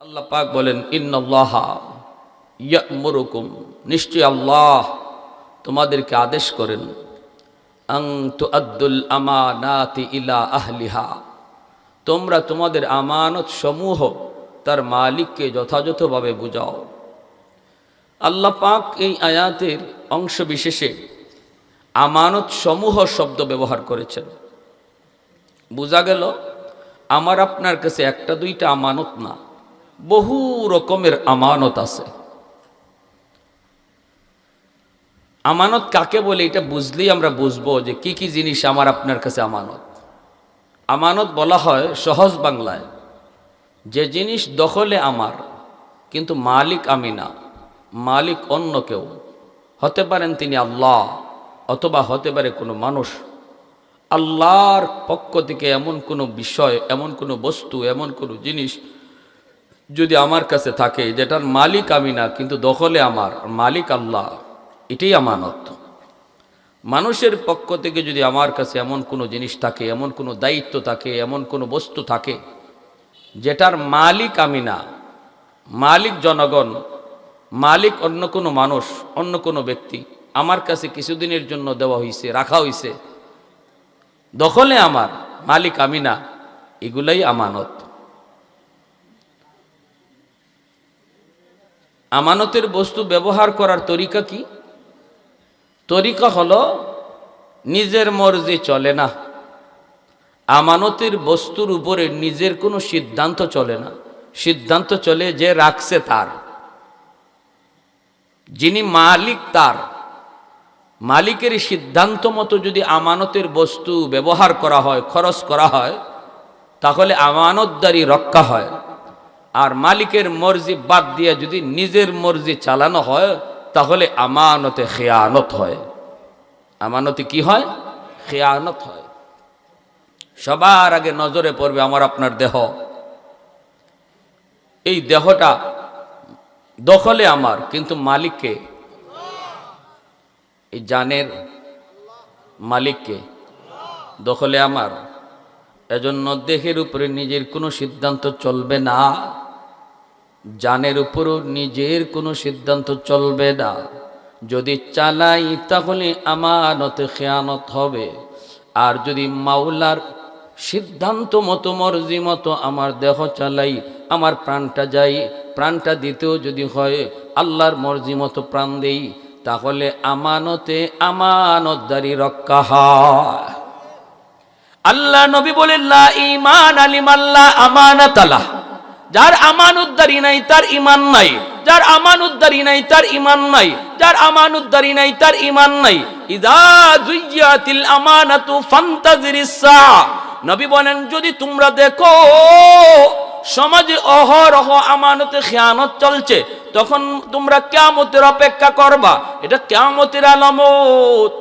আল্লাহ পাক বলেন ইন্নআল্লাহ ইয়ামুরুকুম। নিশ্চয় আল্লাহ তোমাদেরকে আদেশ করেন আং আব্দুল আমানাতি ইলা আহলিহা। তোমরা তোমাদের আমানত সমূহ তার মালিককে যথাযথভাবে বুঝাও। আল্লাহ পাক এই আয়াতের অংশ বিশেষে আমানত সমূহ শব্দ ব্যবহার করেছেন। বোঝা গেল, আমার আপনার কাছে একটা দুইটা আমানত না বহু রকমের আমানত আছে। আমানত কাকে বলে এটা বুঝলেই আমরা বুঝব যে কি কি জিনিস আমার আপনার কাছে আমানত। আমানত বলা হয় সহজ বাংলায়, যে জিনিস দখলে আমার, কিন্তু মালিক আমি না, মালিক অন্য কেউ। হতে পারেন তিনি আল্লাহ, অথবা হতে পারে কোনো মানুষ। আল্লাহর পক্ষ থেকে এমন কোনো বিষয়, এমন কোনো বস্তু, এমন কোনো জিনিস যদি আমার কাছে থাকে, যেটার মালিক আমি না, কিন্তু দখলে আমার মালিক আল্লাহ, এটাই আমানত। মানুষের পক্ষ থেকে যদি আমার কাছে এমন কোনো জিনিস থাকে, এমন কোনো দায়িত্ব থাকে, এমন কোনো বস্তু থাকে, যেটার মালিক আমি না, মালিক জনগণ, মালিক অন্য কোনো মানুষ, অন্য কোনো ব্যক্তি, আমার কাছে কিছুদিনের জন্য দেওয়া হয়েছে রাখা হয়েছে দখলে আমার, মালিক আমি না, এগুলাই আমানত। আমানতের বস্তু ব্যবহার করার তরিকা কি? তরিকা হলো, নিজের মর্জি চলে না। আমানতের বস্তুর উপরে নিজের কোনো সিদ্ধান্ত চলে না। সিদ্ধান্ত চলে যে রাখছে তার। যিনি মালিক তার। মালিকের সিদ্ধান্ত মতো যদি আমানতের বস্তু ব্যবহার করা হয়, খরচ করা হয়, তাহলে আমানতদারি রক্ষা হয়। আর মালিকের মর্জি বাদ দিয়ে যদি নিজের মর্জি চালানো হয়, তাহলে আমানতে খেয়ানত হয়। আমানতে কি হয়? খেয়ানত হয়। সবার আগে নজরে পড়বে আমার, আপনার দেহ। এই দেহটা দখলে আমার, কিন্তু মালিককে? এই জানের মালিককে? দখলে আমার। এজন্য দেহের উপরে নিজের কোনো সিদ্ধান্ত চলবে না। জানের উপরও নিজের কোনো সিদ্ধান্ত চলবে না। যদি চালাই, তাহলে আমানতে খেয়ানত হবে। আর যদি মাওলার সিদ্ধান্ত মতো, মর্জি মতো আমার দেহ চালাই, আমার প্রাণটা যাই, প্রাণটা দিতেও যদি হয়, আল্লাহর মর্জি মতো প্রাণ দেই, তাহলে আমানতে আমানতদারি রক্ষা হয়। আল্লাহ নবী বলেন, লা ইমান আলিম আল্লাহ আমানাত আল্লাহ যার আমানুদ্দারি নাই, তার ইমান নাই। যার আমানুদ্দারি নাই, তার ইমান নাই। যার আমানুদ্দারি নাই, তার ইমান নাই। ইদা জুইয়াতিল আমানাতু ফান্তাজিরিস নবী বলেন, যদি তোমরা দেখো, সমাজে অহরহ আমানতে খেয়ানত চলছে, তখন তোমরা কেয়ামতের অপেক্ষা করবা। এটা কেয়ামতের আলামত।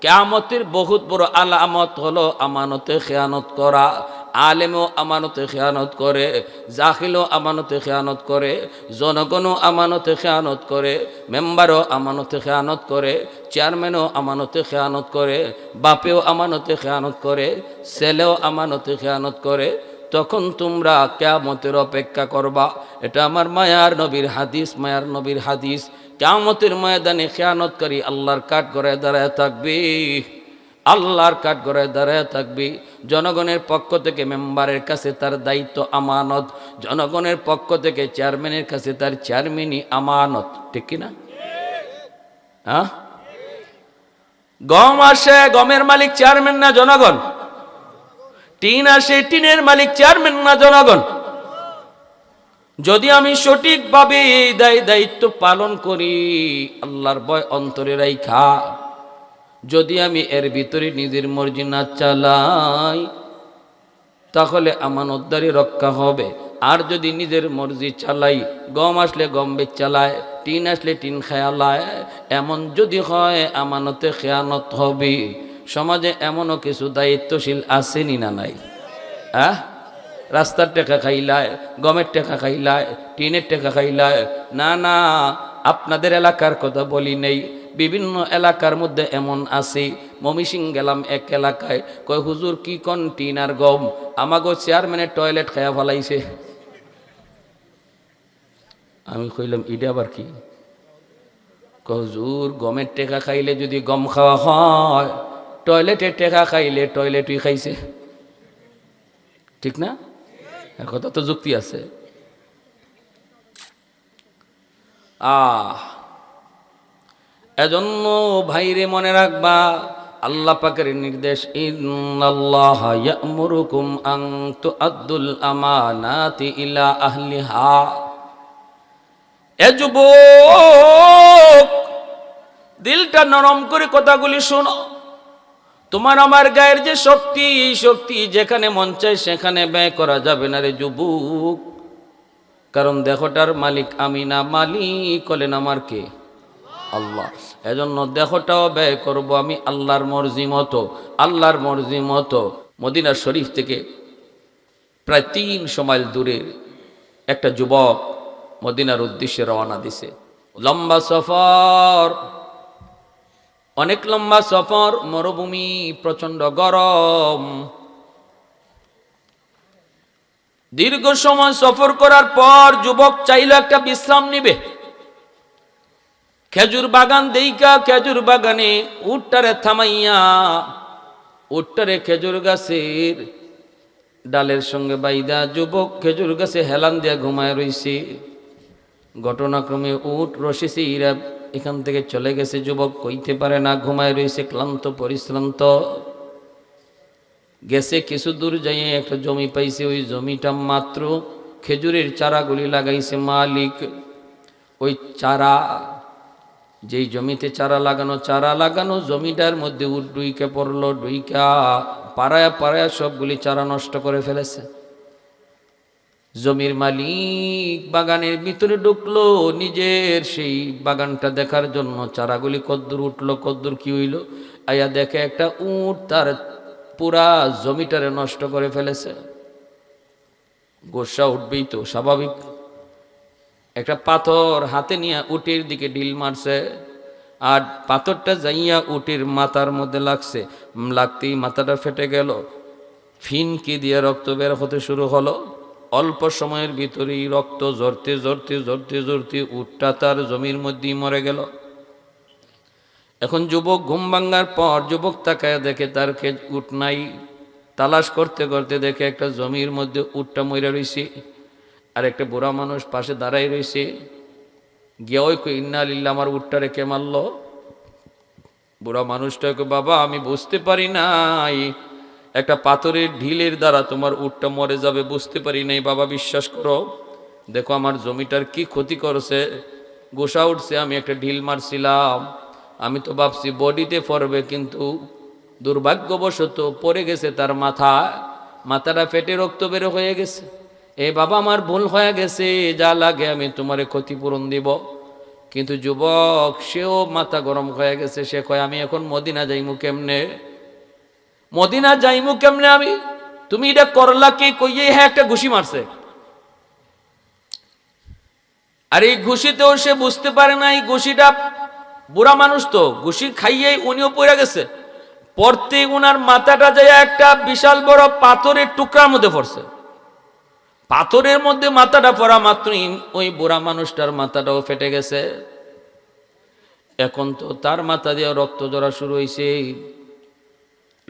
কেয়ামতের বহুত বড় আলামত হলো আমানতে খেয়ানত করা। আলেমও আমানতে খেয়ানত করে, জাহিলও আমানতে খেয়ানত করে, জনগণও আমানতে খেয়ানত করে, মেম্বারও আমানতে খেয়ানত করে, চেয়ারম্যানও আমানতে খেয়ানত করে, বাপেও আমানতে খেয়ানত করে, ছেলেও আমানতে খেয়ানত করে, তখন তোমরা কেয়ামতের অপেক্ষা করবা। এটা আমার মায়ার নবীর হাদিস, মায়ার নবীর হাদিস। কেয়ামতের ময়দানে খেয়ানতকারী আল্লাহর কাঠ করে দাঁড়ায় থাকবে। আল্লাহর কাঠ করে দাঁড়ায় থাকবে। জনগণের পক্ষ থেকে মেম্বারের কাছে তার দায়িত্ব আমানত। জনগণের পক্ষ থেকে চেয়ারম্যানের কাছে তার চেয়ারম্যানই আমানত। ঠিক কিনা? হ্যাঁ? গম আসে, গমের মালিক চেয়ারম্যান না জনগণ? টিন আসে, টিনের মালিক চেয়ারম্যান না জনগণ? যদি আমি সঠিকভাবে দায় দায়িত্ব পালন করি, আল্লাহর ভয় অন্তরে রাইখা। যদি আমি এর ভিতরে নিজের মর্জি না চালাই, তাহলে আমানতদারি রক্ষা হবে। আর যদি নিজের মর্জি চালাই, গম আসলে গম বেচ চালায় টিন আসলে টিন খেয়ালায় এমন যদি হয় আমানতে খেয়ানত হবে। সমাজে এমনও কিছু দায়িত্বশীল আসেনি না নাই? হ্যাঁ রাস্তার টেকা খাইলায় গমের টেকা খাইলায় টিনের টেকা খাইলায় না না, আপনাদের এলাকার কথা বলি নেই। বিভিন্ন এলাকার মধ্যে এমন আছে। মমিসিং গেলাম এক এলাকায়। কয়, হুজুর, কি কন টিন গম? আমাগো চেয়ারম্যানের টয়লেট খায়া ফলাইছে। আমি কইলাম, ইডা আবার কি? কজুর গমের টেকা খাইলে যদি গম খাওয়া হয়, টয়লেটের টেকা খাইলে টয়লেটই খাইছে। ঠিক না? কথা তো যুক্তি আছে। আহ! এজন্য ভাইরে মনে রাখবা, আল্লাহ পাকের নির্দেশ এ দিলটা নরম করে কথাগুলি শোনো। তোমার আমার গায়ের যে শক্তি শক্তি যেখানে মন চাই সেখানে ব্যয় করা যাবে না রে যুবক। কারণ দেখোটার মালিক আমি না মালিক হলেন আমার কে? আল্লাহ। এজন্য দেহটাও ব্যয় করব আমি আল্লাহর মর্জি মতো, আল্লাহর মর্জি মতো। মদিনা শরীফ থেকে প্রায় তিন সময় দূরে একটা যুবক মদিনার উদ্দেশ্যে রওনা দিছে। লম্বা সফর, অনেক লম্বা সফর, মরুভূমি প্রচণ্ড গরম। দীর্ঘ সময় সফর করার পর যুবক চাইল একটা বিশ্রাম নিবে। খেজুর বাগান দেইকা খেজুর বাগানে উটটারে থামাইয়া, উটটারে খেজুর গাছের ডালের সঙ্গে বাইদা যুবক খেজুর গাছে হেলান দিয়া ঘুমায় রইছে। ঘটনাক্রমে উট রসিছে ইরা এখান থেকে চলে গেছে। যুবক কইতে পারে না, ঘুমায় রইছে, ক্লান্ত, পরিশ্রান্ত। গেছে কিছু দূর যাইয়ে একটা জমি পাইছে, ওই জমিটা মাত্র খেজুরের চারাগুলি লাগাইছে মালিক। ওই চারা যেই জমিতে চারা লাগানো চারা লাগানো জমিটার মধ্যে ডুইকে পড়ল, ডুইকা পাড়ায় পাড়ায় সবগুলি চারা নষ্ট করে ফেলেছে। জমির মালিক বাগানের ভিতরে ঢুকলো, নিজের সেই বাগানটা দেখার জন্য চারাগুলি কদ্দুর উঠল, কদ্দুর কি হইল? আয়া দেখে একটা উট তার পুরা জমিটারে নষ্ট করে ফেলেছে। গোসা উঠবেই তো, স্বাভাবিক। একটা পাথর হাতে নিয়ে উটির দিকে ঢিল মারছে, আর পাথরটা যাইয়া উটির মাথার মধ্যে লাগছে। লাগতেই মাথাটা ফেটে গেল। ফিনকি দিয়ে রক্ত বের হতে শুরু হলো। অল্প সময়ের ভিতরেই রক্ত জরতে জরতে জরতে জরতে উটটা তার জমির মধ্যেই মরে গেল। এখন যুবক ঘুম ভাঙ্গার পর যুবক তাকায় দেখে তার কে উট নাই। তালাশ করতে করতে দেখে একটা জমির মধ্যে উটটা মরে রয়েছে আর একটা বুড়া মানুষ পাশে দাঁড়াই রয়েছে। গিয়া ওই কই, ইন্না আলিল্লা আমার উটটা রেখে মারল? বুড়া মানুষটাকে বাবা, আমি বুঝতে পারি নাই। একটা পাথরের ঢিলের দ্বারা তোমার উটটা মরে যাবে, বুঝতে পারি নাই। বাবা, বিশ্বাস করো। দেখো, আমার জমিটার কি ক্ষতি করছে। গোসা উঠছে, আমি একটা ঢিল মারছিলাম। আমি তো ভাবছি, বডিতে পড়বে, কিন্তু দুর্ভাগ্যবশত পড়ে গেছে তার মাথা। মাথাটা ফেটে রক্ত বেরো হয়ে গেছে। এ বাবা আমার ভুল হয়ে গেছে, যা লাগে আমি তোমারে ক্ষতিপূরণ দিব। কিন্তু যুবক, সেও মাথা গরম হয়ে গেছে, সে কয়, আমি এখন মদিনা যাইমু কেমনে? মদিনা যাইমু কেমনে আমি? তুমি এটা করলা কি? কইয়ে হ্যাঁ একটা ঘুষি মারছে। আর এই ঘুষিতেও সে বুঝতে পারে না, এই ঘুষিটা বুড়া মানুষ তো, ঘুষি খাইয়েই উনিও পড়ে গেছে। পড়তে উনার মাথাটা যায় একটা বিশাল বড় পাথরের টুকরার মধ্যে পড়ছে। পাথরের মধ্যে মাথাটা পড়া মাত্রই ওই বুড়া মানুষটার মাথাটাও ফেটে গেছে। এখন তো তার মাথা দিয়ে রক্ত জড়া শুরু হয়েছে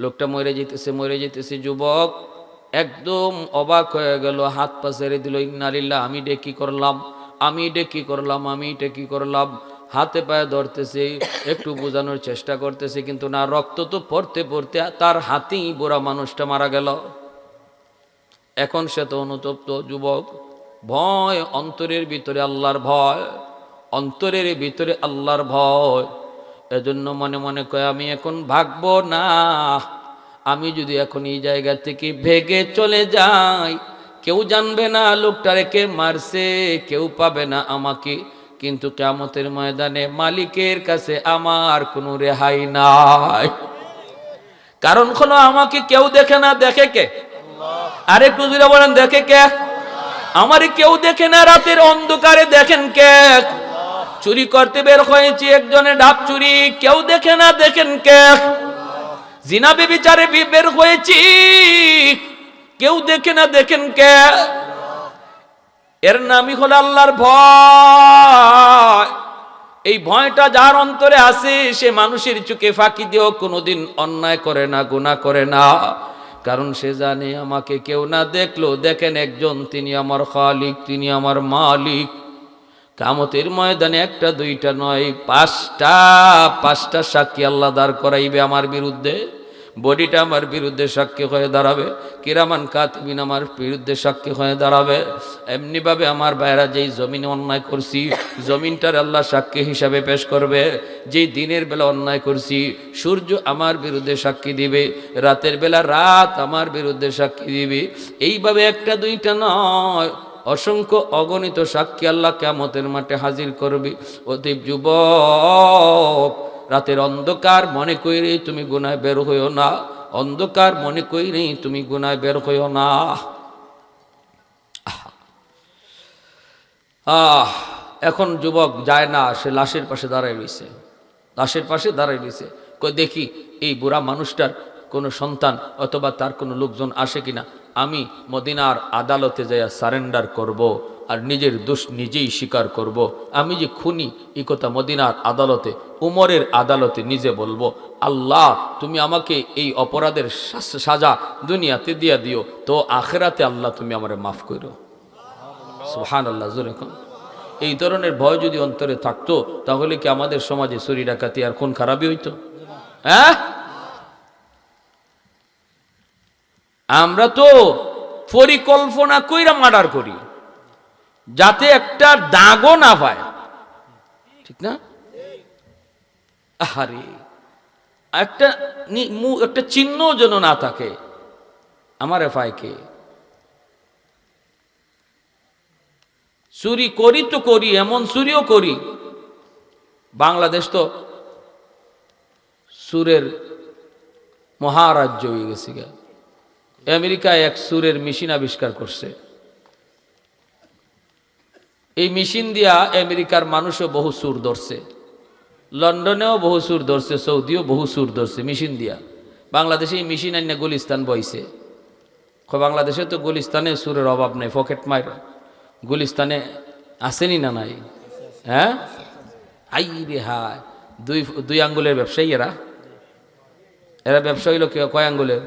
লোকটা মরে যেতেছে মরে যেতেছে, যুবক একদম অবাক হয়ে গেল, হাত পা ছেড়ে দিল ইন্নারিল্লা আমি ডে কি করলাম? আমি ডে কি করলাম? আমি এটা কি করলাম? হাতে পায়ে ধরতেছে, একটু বোঝানোর চেষ্টা করতেছে, কিন্তু না, রক্ত তো পড়তে পড়তে তার হাতেই বুড়া মানুষটা মারা গেল। এখন সে তো অনুতপ্ত যুবক। ভয়, অন্তরের ভিতরে আল্লাহর ভয়, অন্তরের ভিতরে আল্লাহর ভয়। এজন্য মনে মনে কয়, আমি এখন ভাগবো না। আমি যদি এখন এই জায়গা থেকে ভেগে চলে যাই, কেউ জানবে না লোকটারে কে মারছে, কেউ পাবে না আমাকে। কিন্তু কেমতের ময়দানে মালিকের কাছে আমার কোনো রেহাই নাই। কারণ হলো আমাকে কেউ দেখে না, দেখে কে? আরে একটু জুড়ে বলেন, দেখে কে? আমার কেউ দেখে না, রাতের অন্ধকারে দেখেন কে? চুরি করতে বের হয়েছি একজনে ডাব চুরি। কেউ দেখে না, দেখেন কে? জিনা বিচারে বের হয়েছি। কেউ দেখে না, দেখেন কে? এর নামই হলো আল্লাহর ভয়। এই ভয়টা যার অন্তরে আছে, সে মানুষের চোখে ফাঁকি দিয়েও কোনোদিন অন্যায় করে না গুণা করে না। কারণ সে জানে আমাকে কেউ না দেখল। দেখেন একজন, তিনি আমার খালিক, তিনি আমার মালিক। কামতের ময়দানে একটা, দুইটা নয়, পাঁচটা পাঁচটা সাক্ষী আল্লাহ দাঁড় করাইবে আমার বিরুদ্ধে। বডিটা আমার বিরুদ্ধে সাক্ষী হয়ে দাঁড়াবে, কিরামান কাতবিন আমার বিরুদ্ধে সাক্ষী হয়ে দাঁড়াবে। এমনিভাবে আমার বাইরা যেই জমিনে অন্যায় করছি, জমিনটার আল্লাহ সাক্ষী হিসাবে পেশ করবে। যেই দিনের বেলা অন্যায় করছি, সূর্য আমার বিরুদ্ধে সাক্ষী দিবে, রাতের বেলা রাত আমার বিরুদ্ধে সাক্ষী দিবে। এইভাবে একটা দুইটা নয়, অসংখ্য অগণিত সাক্ষী আল্লাহ কেমতের মাঠে হাজির করবি। অতীব যুবক রাতের অন্ধকার মনে কইরে তুমি গুনায় বের হইও না। অন্ধকার মনে কইরে তুমি গুনায় বের হইও না। আহ। এখন যুবক যায় না, সে লাশের পাশে দাঁড়ায় রয়েছে লাশের পাশে দাঁড়ায় রয়েছে কই দেখি, এই বুড়া মানুষটার কোনো সন্তান অথবা তার কোনো লোকজন আসে কিনা? আমি মদিনার আদালতে যাইয়া সারেন্ডার করব। আর নিজের দোষ নিজেই স্বীকার করব। আমি যে খুনি এই কথা মদিনার আদালতে, উমরের আদালতে নিজে বলব, আল্লাহ, তুমি আমাকে এই অপরাধের সাজা দুনিয়াতে দিয়া দিও, তো আখেরাতে আল্লাহ তুমি আমারে মাফ করো। সুহান আল্লাহ এই ধরনের ভয় যদি অন্তরে থাকতো, তাহলে কি আমাদের সমাজে চুরি ডাকাতি আর খুন খারাপই হইতো? হ্যাঁ? আমরা তো পরিকল্পনা কইরা মার্ডার করি। যাতে একটা দাগও না পায়। ঠিক না? আহারে, একটা একটা চিহ্ন যেন না থাকে আমার এফআই কে চুরি করি তো করি, এমন চুরিও করি। বাংলাদেশ তো সুরের মহারাজ্য হয়ে গেছে আমেরিকায় এক সুরের মেশিন আবিষ্কার করছে। এই মেশিন দিয়া আমেরিকার মানুষও বহু সুর ধরছে। লন্ডনেও বহু সুর ধরছে, সৌদিও বহু সুর ধরছে মেশিন দিয়া। বাংলাদেশে এই মেশিন আইনে গুলিস্তান বইছে। বাংলাদেশে তো গুলিস্তানে সুরের অভাব নেই, পকেট মার গুলিস্তানে আসেনি না নাই? হ্যাঁ? আই রে হায়, দুই দুই আঙ্গুলের ব্যবসায়ী এরা? এরা ব্যবসা হইল কে, কয় আঙ্গুলের?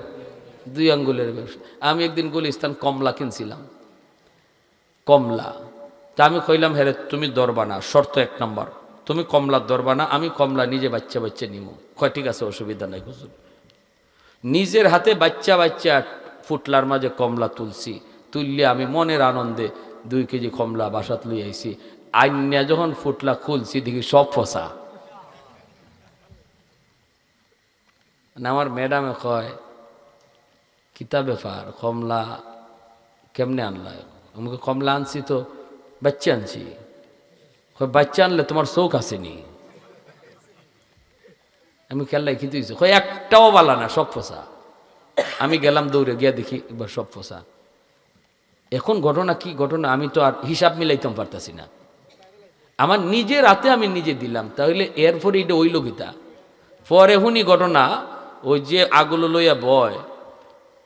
দুই আঙ্গুলের ব্যবসা। আমি একদিন গুলিস্তান কমলা কিনছিলাম। কমলা। তা আমি কইলাম হ্যাঁ তুমি দরবা না, শর্ত এক নম্বর। তুমি কমলার দরবা না, আমি কমলা নিজে বাচ্চা বাচ্চা নিব কয়, ঠিক আছে, অসুবিধা নাই, হুজুর। নিজের হাতে বাচ্চা বাচ্চা ফুটলার মাঝে কমলা তুলছি, তুললে আমি মনের আনন্দে দুই কেজি কমলা বাসাত লই আইছি। আইনা যখন ফুটলা খুলছি, দেখি সব ফসা। না আমার ম্যাডামে কয়, কিতা ব্যাপার, কমলা কেমনে আনলা? আমাকে কমলা আনছি তো বাচ্চা আনছি বাচ্চা আনলে তোমার চোখ আসেনি আমি খেললাই কি তুই কয় একটাও বালা না সব ফসা আমি গেলাম দৌড়ে গিয়া দেখি এবার সব ফসা এখন ঘটনা কি ঘটনা আমি তো আর হিসাব মিলাইতাম পারতাছি না আমার নিজে রাতে আমি নিজে দিলাম তাহলে এরপরে এটা ওই গীতা পরে হুনি ঘটনা ওই যে আগুলো লইয়া বয়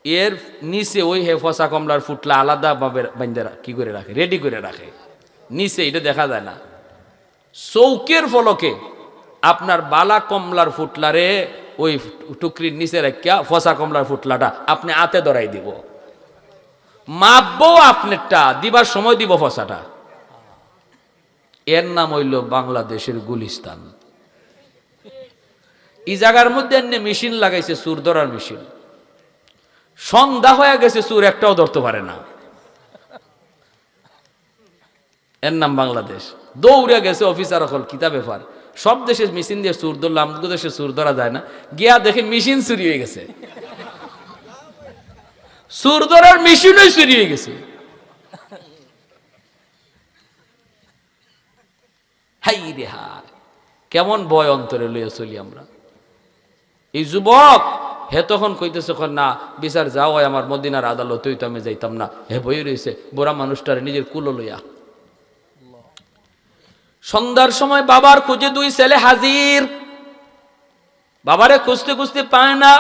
এর নিচে ওই হে ফসা কমলার ফুটলা আলাদা ভাবে বান্ধে রা- কি করে রাখে রেডি করে রাখে নিচে এটা দেখা যায় না। চৌকের ফলকে আপনার বালা কমলার ফুটলারে ওই টুকরির নিচে রাখিয়া ফসা কমলার ফুটলাটা আপনি আতে ধরাই দিব। মাপবো আপনারটা, দিবার সময় দিব ফসাটা। এর নাম হইল বাংলাদেশের গুলিস্তান। এই জায়গার মধ্যে এনে মেশিন লাগাইছে সুর ধরার মেশিন। সন্ধ্যা হয়ে গেছে সুর একটাও ধরতে পারে না। এর নাম বাংলাদেশ। দৌড়ে গেছে অফিসার হল কিতা ব্যাপার সব দেশে মেশিন দিয়ে সুর ধরলো আমাদের দেশে সুর ধরা যায় না। গিয়া দেখে মেশিন চুরি হয়ে গেছে। সুর ধরার মেশিনই চুরি হয়ে গেছে। হাই রে কেমন ভয় অন্তরে লইয়া চলি আমরা। এই যুবক, হে তখন কইতেছে না, বিচার যাও আমার মদিনার আদালত হইতো আমি যাইতাম না। হে বই রয়েছে বুড়া মানুষটার নিজের কুলো লইয়া। সন্ধ্যার সময় বাবার খুঁজে দুই ছেলে হাজির। বাবারে খুঁজতে খুঁজতে পায় না।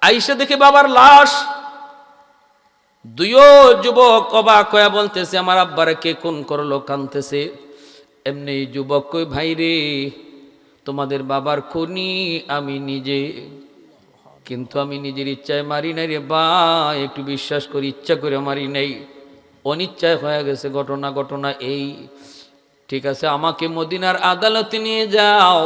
আইসে দেখে বাবার লাশ। দুইও যুবক অবাক কয়া বলতেছে, আমার আব্বারে কে খুন করল? কানতেছে। এমনি যুবক কই ভাই রে? তোমাদের বাবার খুনি আমি নিজে। কিন্তু আমি নিজের ইচ্ছায় মারি নাই রে বা, একটু বিশ্বাস করি, ইচ্ছা করে মারি নাই। অনিচ্ছায় হয়ে গেছে ঘটনা ঘটনা এই। ঠিক আছে, আমাকে মদিনার আদালতে নিয়ে যাও।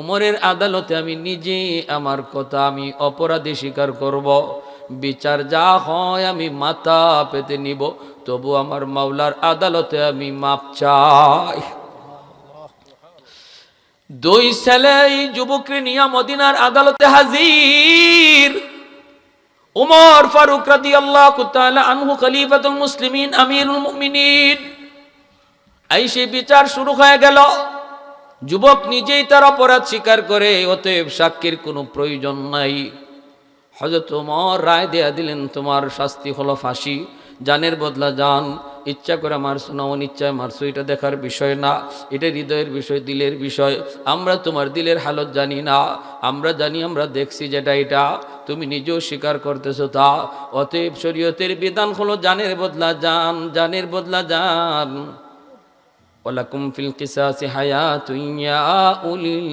উমরের আদালতে আমি নিজে আমার কথা, আমি অপরাধী স্বীকার করব। বিচার যা হয় আমি মাথা পেতে নিব, তবু আমার মাওলার আদালতে আমি মাপ চাই। দুই ছেলে যুবককে নিয়ে মদিনার আদালতে হাজির। উমর ফারুক রাদি আল্লাহ আনহু খলিফাতুল মুসলিমিন, আমিরুল মুমিনিন। এই সেই বিচার শুরু হয়ে গেল। যুবক নিজেই তার অপরাধ স্বীকার করে, অতএব সাক্ষীর কোনো প্রয়োজন নাই। হজরত উমর রায় দেয়া দিলেন, তোমার শাস্তি হলো ফাঁসি, জানের বদলা জান ইচ্ছা করে মারছো না অনিচ্ছায় মারছো এটা দেখার বিষয় না। এটা হৃদয়ের বিষয়, দিলের বিষয়। আমরা তোমার দিলের হালত জানি না। আমরা জানি, আমরা দেখছি যেটা এটা। তুমি নিজেও স্বীকার করতেছো তা। অতএব শরীয়তের বিধান হলো জানের বদলা জান জানের বদলা জান ওয়ালাকুম ফিল কিসাসি হায়াতুন ইয়া উলিল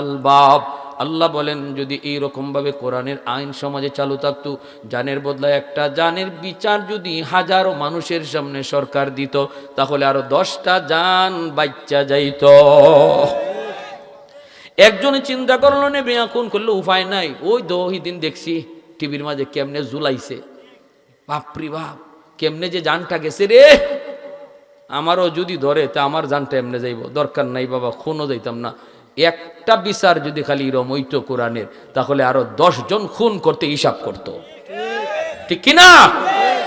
আলবাব। আল্লাহ বলেন, যদি এই ভাবে কোরআনের আইন সমাজে চালু থাকতো, জানের বদলায় একটা জানের বিচার যদি হাজারো মানুষের সামনে সরকার দিত, তাহলে আরও দশটা জান বাচ্চা যাইত। একজনে চিন্তা করল নেবে এখন করলে উপায় নাই। ওই দহি দিন দেখছি, টিভির মাঝে কেমনে জুলাইছে বাপরি বাপ, কেমনে যে জানটা গেছে রে! আমারও যদি ধরে, তা আমার জানটা এমনি যাইব। দরকার নাই বাবা, খুনও যাইতাম না। একটা বিচার যদি খালি এরম হইতো কোরআনের, তাহলে আরও জন খুন করতে হিসাব করত। ঠিক কিনা?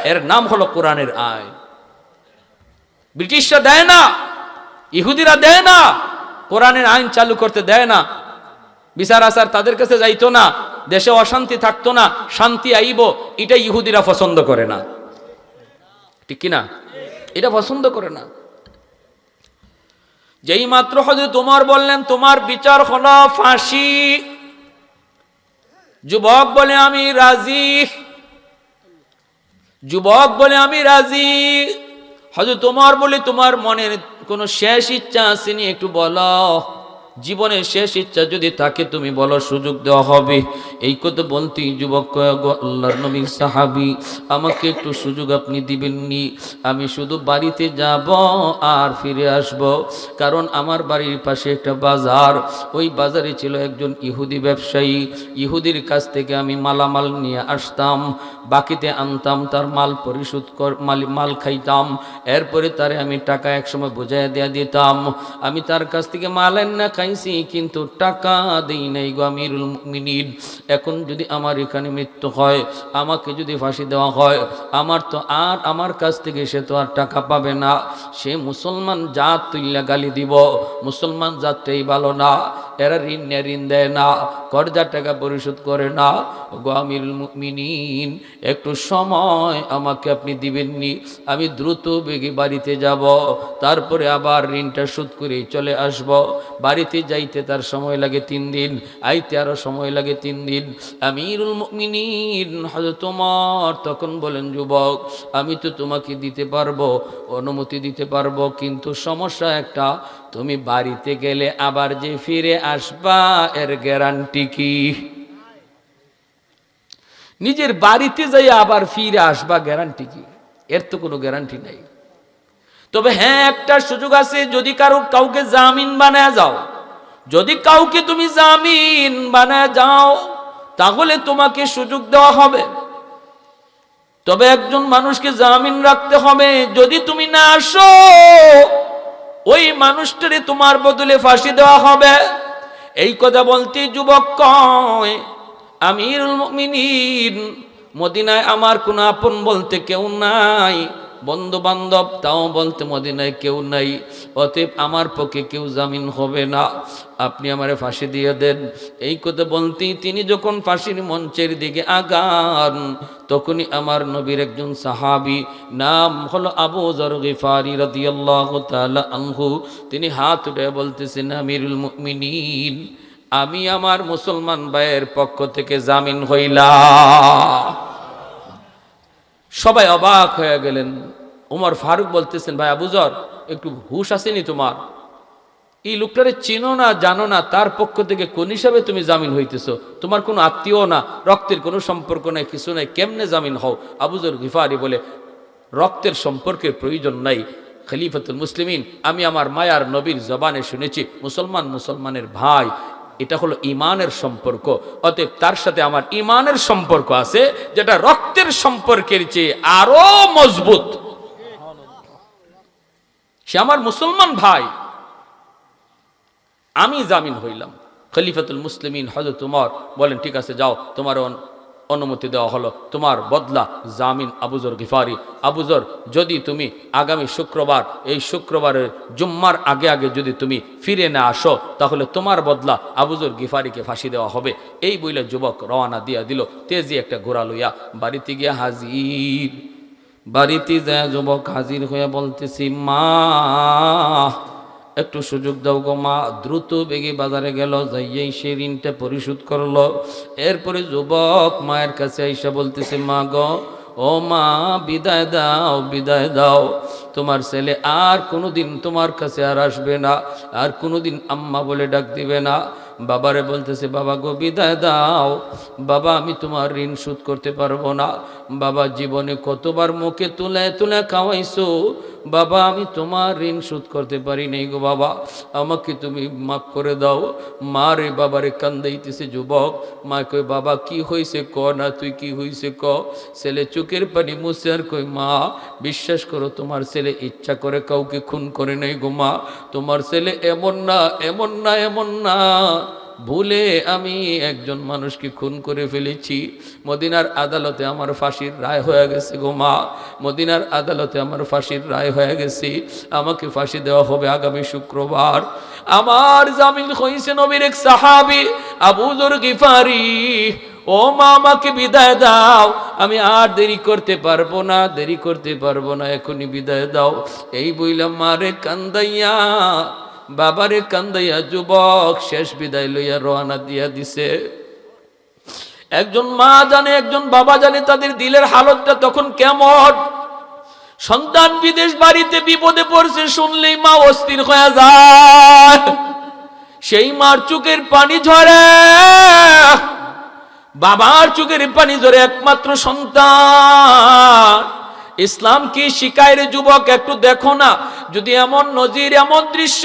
এর নাম হলো কোরআনের আইন। ব্রিটিশরা দেয় না, ইহুদিরা দেয় না, কোরআনের আইন চালু করতে দেয় না। বিচার আসার তাদের কাছে যাইতো না, দেশে অশান্তি থাকতো না, শান্তি আইব এটা ইহুদিরা পছন্দ করে না। ঠিক কিনা? এটা পছন্দ করে না। যেই মাত্র হজরত তোমার বললেন, তোমার বিচার হল ফাঁসি। যুবক বলে, আমি রাজি। যুবক বলে, আমি রাজি। হজরত তোমার বলে, তোমার মনের কোনো শেষ ইচ্ছা আসেনি একটু বলো। জীবনের শেষ ইচ্ছা যদি থাকে, তুমি বলো সুযোগ দেওয়া হবে। এই কথা বলতেই যুবক আল্লাহর নবীর সাহাবি, আমাকে একটু সুযোগ আপনি দিবেননি। আমি শুধু বাড়িতে যাব আর ফিরে আসব, কারণ আমার বাড়ির পাশে একটা বাজার। ওই বাজারে ছিল একজন ইহুদি ব্যবসায়ী। ইহুদির কাছ থেকে আমি মালামাল নিয়ে আসতাম, বাকিতে আনতাম, তার মাল পরিশোধ কর, মাল মাল খাইতাম। এরপরে তারে আমি টাকা একসময় বোঝাই দেয়া দিতাম। আমি তার কাছ থেকে মাল না খাইছি কিন্তু টাকা দেই নাই গো আমিরুল মিনিট এখন যদি আমার এখানে মৃত্যু হয়, আমাকে যদি ফাঁসি দেওয়া হয়, আমার তো আর আমার কাছ থেকে সে তো আর টাকা পাবে না। সে মুসলমান জাত তুইলা গালি দিব, মুসলমান জাতটাই ভালো না। এরা ঋণ নেয় ঋণ দেয় না কর্জার টাকা পরিশোধ করে না। গো আমিরুল মিনিন একটু সময় আমাকে আপনি দিবেননি, আমি দ্রুত বেগে বাড়িতে যাব, তারপরে আবার ঋণটা শোধ করে চলে আসব। বাড়িতে যাইতে তার সময় লাগে তিন দিন, আইতে আরও সময় লাগে তিন দিন। আমিরুল মিনিন হয়তো তোমার তখন বলেন, যুবক, আমি তো তোমাকে দিতে পারব, অনুমতি দিতে পারব, কিন্তু সমস্যা একটা তুমি বাড়িতে গেলে আবার যে ফিরে আসবা, এর গ্যারান্টি কি? নিজের বাড়িতে যাই আবার ফিরে আসবা গ্যারান্টি কি? এর তো কোনো গ্যারান্টি নাই। তবে হ্যাঁ একটা সুযোগ আছে, যদি কারও কাউকে জামিন বানায় যাও। যদি কাউকে তুমি জামিন বানায় যাও, তাহলে তোমাকে সুযোগ দেওয়া হবে। তবে একজন মানুষকে জামিন রাখতে হবে। যদি তুমি না আসো ওই মানুষটারে তোমার বদলে ফাঁসি দেওয়া হবে। এই কথা বলতে যুবক কয় মদিনায় আমার কোনো আপন বলতে কেউ নাই। বন্ধু বান্ধব তাও বলতে মদিনায় কেউ নাই। অতএব আমার পক্ষে কেউ জামিন হবে না। আপনি আমারে ফাঁসি দিয়ে দেন। এই কথা বলতেই তিনি যখন ফাঁসির মঞ্চের দিকে আগান, তখনই আমার নবীর একজন সাহাবি, নাম হলো আবু জর গিফারি রাদিয়াল্লাহু তাআলা আনহু, তিনি হাত উঠে বলতেছেন, আমিরুল মুমিনিন, আমি আমার মুসলমান ভাইয়ের পক্ষ থেকে জামিন হইলা সবাই অবাক হয়ে গেলেন। ওমর ফারুক বলতেছেন, ভাই আবুজর একটু হুশ আসেনি তোমার? এই লোকটারে চিনো না, জানো না, তার পক্ষ থেকে কোন হিসাবে তুমি জামিন হইতেছ? তোমার কোনো আত্মীয় না, রক্তের কোনো সম্পর্ক নাই, কিছু নাই, কেমনে জামিন হও? আবুজর গিফারি বলে, রক্তের সম্পর্কের প্রয়োজন নাই, খলিফাতুল মুসলিমিন, আমি আমার মায়ার নবীর জবানে শুনেছি, মুসলমান মুসলমানের ভাই এটা হলো ইমানের সম্পর্ক। অতএব তার সাথে আমার ইমানের সম্পর্ক আছে, যেটা রক্তের সম্পর্কের চেয়ে আরও মজবুত। সে আমার মুসলমান ভাই। আমি জামিন হইলাম। খলিফাতুল মুসলিমিন হজরত উমর বলেন, ঠিক আছে, যাও তোমার অনুমতি দেওয়া হলো। তোমার বদলা জামিন আবুজর গিফারি। আবুজর যদি তুমি আগামী শুক্রবার, এই শুক্রবারের জুম্মার আগে আগে যদি তুমি ফিরে না আসো, তাহলে তোমার বদলা আবুজর গিফারিকে ফাঁসি দেওয়া হবে। এই বইলে যুবক রওনা দিয়া দিল, তেজি একটা ঘোড়া লইয়া। বাড়িতে গিয়া হাজির, বাড়িতে যায় যুবক হাজির হয়ে বলতেছি, মা একটু সুযোগ দাও গো মা। দ্রুত বেগে বাজারে গেল, যাইয়েই সে ঋণটা পরিশোধ করল। এরপরে যুবক মায়ের কাছে আইসা বলতেছে, মা গো, ও মা, বিদায় দাও বিদায় দাও। তোমার ছেলে আর কোনোদিন তোমার কাছে আর আসবে না, আর কোনোদিন আম্মা বলে ডাক দিবে না। বাবারে বলতেছে, বাবা গো, বিদায় দাও। বাবা, আমি তোমার ঋণ শোধ করতে পারব না। বাবা, জীবনে কতবার মুখে তুলে তুলে খাওয়াইছো বাবা, আমি তোমার ঋণ শোধ করতে পারি নাই গো বাবা। আমাকে তুমি মাফ করে দাও। মা রে বাবারে কান্দাইতেছে যুবক। মা কই বাবা, কি হয়েছে ক না? তুই কি হয়েছে ক? ছেলে চোখের পানি মুছে আর কই মা, বিশ্বাস করো, তোমার ছেলে ইচ্ছা করে কাউকে খুন করে নাই গো মা। তোমার ছেলে এমন না এমন না এমন না। ভুলে আমি একজন মানুষকে খুন করে ফেলেছি। মদিনার আদালতে আমার ফাঁসির রায় হয়ে গেছে গো মা। মদিনার আদালতে আমার ফাঁসির রায় হয়ে গেছে। আমাকে ফাঁসি দেওয়া হবে আগামী শুক্রবার। আমার জামিন হয়েছে নবীর এক সাহাবি আবুজর গিফারি। ও মা, আমাকে বিদায় দাও। আমি আর দেরি করতে পারব না, দেরি করতে পারব না, এখনই বিদায় দাও। এই বইলাম মারে কান্দাইয়া। বাবারে কান্দাইয়া যুবক শেষ বিদায় লইয়া রওনা দিয়া দিছে। একজন মা জানে, একজন বাবা জানে তাদের দিলের হালতটা তখন কেমন। সন্তান বিদেশ বাড়িতে বিপদে পড়ছে শুনলেই মা অস্থির হয়ে যায়। সেই মার চোখের পানি ঝরে। বাবার চোখের পানি ঝরে একমাত্র সন্তান। ইসলাম কি শিকায় রে যুবক একটু দেখো না। যদি এমন নজির, এমন দৃশ্য,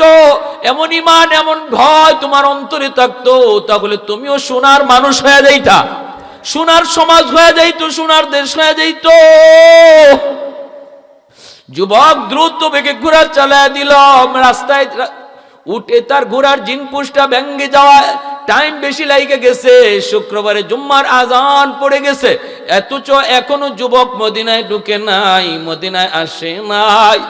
এমন ইমান, এমন ভয় তোমার অন্তরে থাকতো, তাহলে তুমিও সোনার মানুষ হয়ে যাইতা। সোনার সমাজ হয়ে যাইতো, সোনার দেশ হয়ে যাইতো। যুবক দ্রুত বেগে ঘোড়া চালায় দিল, রাস্তায় উঠে তার ঘোড়ার জিনপুষটা ভেঙ্গে যাওয়ায় টাইম বেশি লাইগে গেছে, শুক্রবারে জুম্মার আজান পড়ে গেছে। এতচ এখনও যুবক মদিনায় ঢুকে নাই, মদিনায় আসে নাই।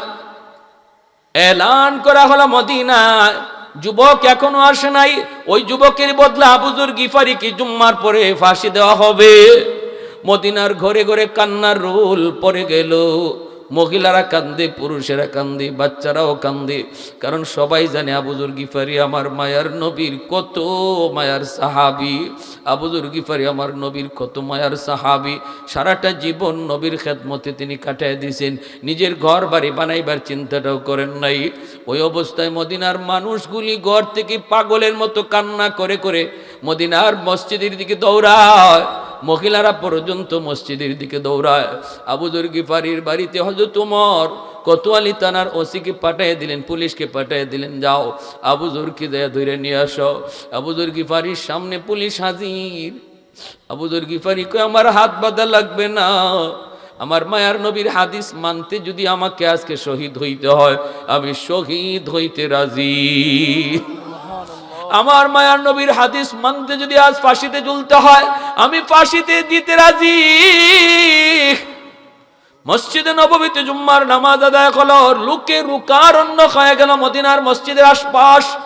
এলান করা হলো মদিনায়। যুবক এখনও আসে নাই। ওই যুবকের বদলে আবুজুর গিফারি কি জুম্মার পরে ফাঁসি দেওয়া হবে। মদিনার ঘরে ঘরে কান্নার রোল পড়ে গেল। মহিলারা কান্দে, পুরুষেরা কান্দে, বাচ্চারাও কান্দে। কারণ সবাই জানে আবুজুর গিফারি আমার মায়ার নবীর কত মায়ার সাহাবি। আবুজুর গিফারি আমার নবীর কত মায়ার সাহাবি। সারাটা জীবন নবীর খেদমতে তিনি কাটায় দিয়েছেন। নিজের ঘর বাড়ি বানাইবার চিন্তাটাও করেন নাই। ওই অবস্থায় মদিনার মানুষগুলি ঘর থেকে পাগলের মতো কান্না করে করে মদিনার মসজিদের দিকে দৌড়ায়। মহিলারা পর্যন্ত মসজিদের দিকে দৌড়ায়। আবুজুর গিফারির বাড়িতে হজরত উমর কোতোয়ালি থানার ওসিকে পাঠিয়ে দিলেন, পুলিশকে পাঠিয়ে দিলেন, যাও আবুজুরকে দেয়া ধরে নিয়ে আসো। আবুজুর গিফারির সামনে পুলিশ হাজির। আবুজুর গিফারি কই আমার হাত বাঁধা লাগবে না। আমার মায়ার নবীর হাদিস মানতে যদি আমাকে আজকে শহীদ হইতে হয়, আমি শহীদ হইতে রাজি। আমার মায়ার নবীর হাদিস মানতে যদি আজ ফাঁসিতে ঝুলতে হয়, আমি ফাঁসিতে দিতে রাজি। মসজিদে নবমীতে জুম্মার নামাজ আদায় লোকে রুকারণ্য হয়ে গেল মদিনার মসজিদের আশপাশ?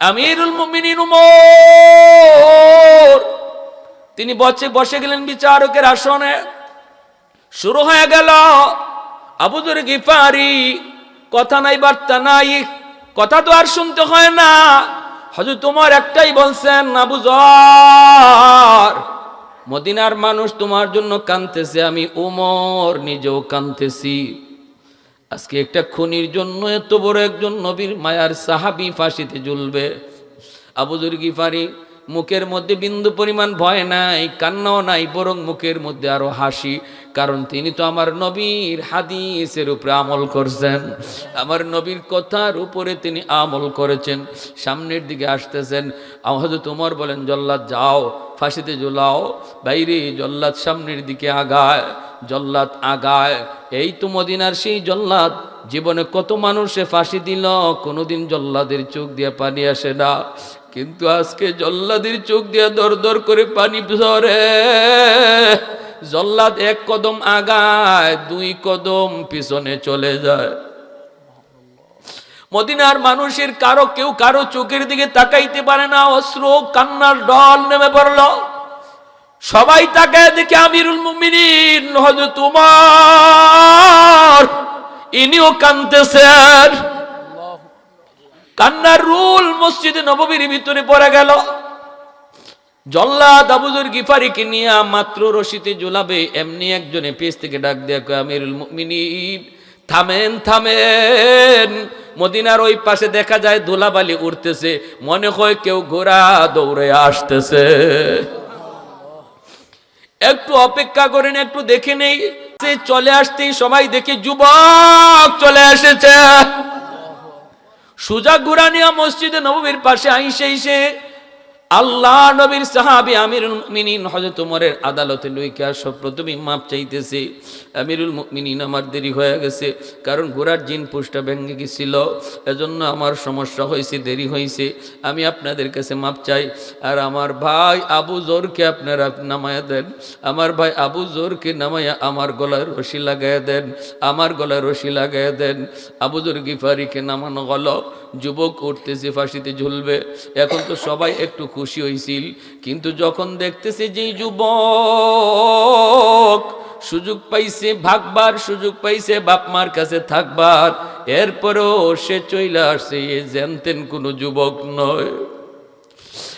আমিরুল মুমিনিন উমর। তিনি বসে বসে গেলেন বিচারকের আসনে। শুরু হয়ে গেল আবুদুর গিফারি। কথা নাই, বার্তা নাই। কথা তো আর শুনতে হয় না। হজরত তোমার একটাই বলছেন, আবু জর মদিনার মানুষ তোমার জন্য কানতেছে আমি উমর নিজেও কানতেছি আজকে একটা খুনির জন্য এত বড় একজন নবীর মায়ার সাহাবি ফাঁসিতে ঝুলবে আবুজুর গিফারি, মুখের মধ্যে বিন্দু পরিমাণ ভয় নাই, কান্নাও নাই, বরং মুখের মধ্যে আরও হাসি। কারণ তিনি তো আমার নবীর হাদিসের উপরে আমল করছেন। আমার নবীর কথার উপরে তিনি আমল করেছেন। সামনের দিকে আসতেছেন। হয়তো তোমার বলেন, জল্লাদ যাও, ফাঁসিতে ঝুলাও, বাইরে জল্লাদ সামনের দিকে আগায়, জল্লাদ আগায়। এই তো মদিনার সেই জল্লাদ, জীবনে কত মানুষে ফাঁসি দিল, কোনোদিন জল্লাদের চোখ দিয়ে পানি আসে না। কিন্তু আজকে জল্লাদের চোখ দিয়ে দর দর করে পানি ধরে জল্লাদ এক কদম আগায়, দুই কদম পিছনে চলে যায়। মদিনার মানুষের কারও কেউ কারও চোখের দিকে তাকাইতে পারে না অস্ত্র কান্নার ডল নেমে পড়ল। সবাই তাকায় দেখে, আমিরুল তোমার ইনিও কানতেছেন কান্নার রুল মসজিদে নববীর ভিতরে পড়ে গেল। জল্লাদ আবুজুর গিফারিকে নিয়ে মাত্র রশিতে জুলাবে এমনি একজনে পেছ থেকে ডাক দেয়া আমিরুল মুমিনিন, থামেন থামেন। মদিনার ওই পাশে দেখা যায় ধুলাবালি উঠতেছে মনে হয় কেউ ঘোড়া দৌড়ে আসতেছে। একটু অপেক্ষা করেন, একটু দেখে নেই সে চলে আসতেই সবাই দেখে যুবক চলে এসেছে। সুজা গুরানিয়া মসজিদে নববীর পাশে আইসে এসে আল্লাহ নবীর সাহাবি আমিরুল মিনিন হজরত উমরের আদালতে লইকা সব প্রথমে মাপ চাইতেছে, আমিরুল মিনিন আমার দেরি হয়ে গেছে, কারণ ঘোড়ার জিন পুষ্টা ভেঙে গেছিল, এজন্য আমার সমস্যা হয়েছে, দেরি হয়েছে। আমি আপনাদের কাছে মাপ চাই, আর আমার ভাই আবু জোরকে আপনারা নামায়া দেন, আমার ভাই আবু জোরকে নামায়া আমার গলায় রশি লাগাইয়া দেন, আমার গলায় রশি লাগাইয়া দেন। আবু জোর গিফারিকে নামানো গেল যুবক উঠতেছে, ফাঁসিতে ঝুলবে। এখন তো সবাই একটু খুশি হয়েছিল কিন্তু যখন দেখতেছে যে যুবক সুযোগ পাইছে ভাগবার, সুযোগ পাইছে বাপমার কাছে থাকবার, এরপরেও সে চইলা আসছে, এ জানতেন কোনো যুবক নয়।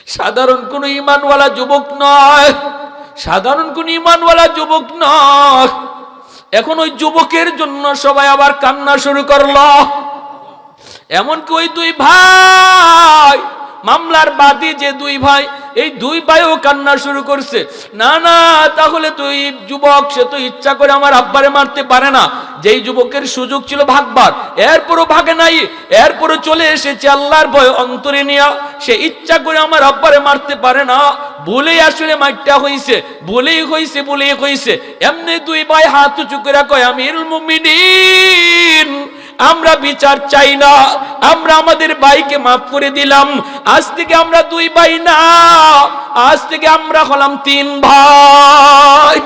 সাধারণ কোনো ইমানওয়ালা যুবক নয়। সাধারণ কোন ইমানওয়ালা যুবক নয়। এখন ওই যুবকের জন্য সবাই আবার কান্না শুরু করল। এমনকি ওই দুই ভাই? মামলার বাদী যে দুই ভাই, এই দুই ভাইও কান্না শুরু করছে। না না, তাহলে তুই যুবক, সে তো ইচ্ছা করে আমার আব্বারে মারতে পারে না। যেই যুবকের সুযোগ ছিল ভাগবার, এরপরও ভাগে নাই, এরপরও চলে এসেছে আল্লাহর ভয় অন্তরে নিয়া। সে ইচ্ছা করে আমার আব্বারে মারতে পারে না। ভুলেই আসলে মাইটটা হইছে বলেই হইছে বলেই হইছে। এমনি দুই ভাই হাত উঁচু কয়, আমিরুল মুমিনিন। আমরা বিচার চাই না। আমরা আমাদের ভাইকে মাফ করে দিলাম। আজ থেকে আমরা দুই ভাই না। আজ থেকে আমরা হলাম তিন ভাই।